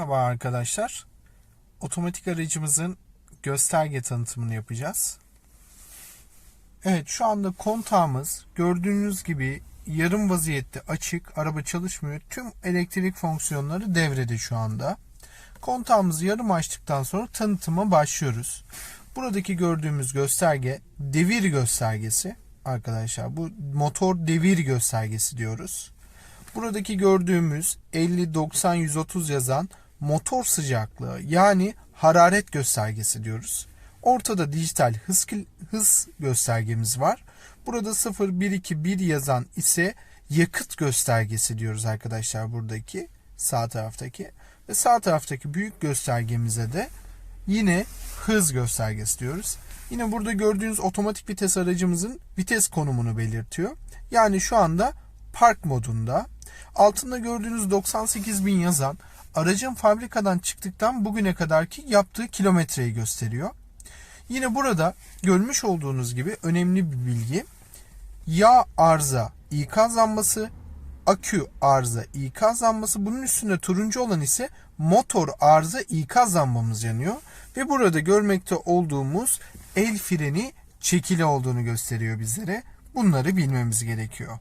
Merhaba arkadaşlar. Otomatik aracımızın gösterge tanıtımını yapacağız. Evet şu anda kontağımız gördüğünüz gibi yarım vaziyette açık. Araba çalışmıyor. Tüm elektrik fonksiyonları devrede şu anda. Kontağımızı yarım açtıktan sonra tanıtıma başlıyoruz. Buradaki gördüğümüz gösterge devir göstergesi arkadaşlar. Bu motor devir göstergesi diyoruz. Buradaki gördüğümüz 50 90 130 yazan motor sıcaklığı yani hararet göstergesi diyoruz. Ortada dijital hız hız göstergemiz var. Burada 0 1 2 1 yazan ise yakıt göstergesi diyoruz arkadaşlar buradaki sağ taraftaki ve sağ taraftaki büyük göstergemize de yine hız göstergesi diyoruz. Yine burada gördüğünüz otomatik vites aracımızın vites konumunu belirtiyor. Yani şu anda park modunda. Altında gördüğünüz 98.000 yazan aracın fabrikadan çıktıktan bugüne kadarki yaptığı kilometreyi gösteriyor. Yine burada görmüş olduğunuz gibi önemli bir bilgi. Yağ arıza ikaz lambası, akü arıza ikaz lambası. Bunun üstünde turuncu olan ise motor arıza ikaz lambamız yanıyor. Ve burada görmekte olduğumuz el freni çekili olduğunu gösteriyor bizlere. Bunları bilmemiz gerekiyor.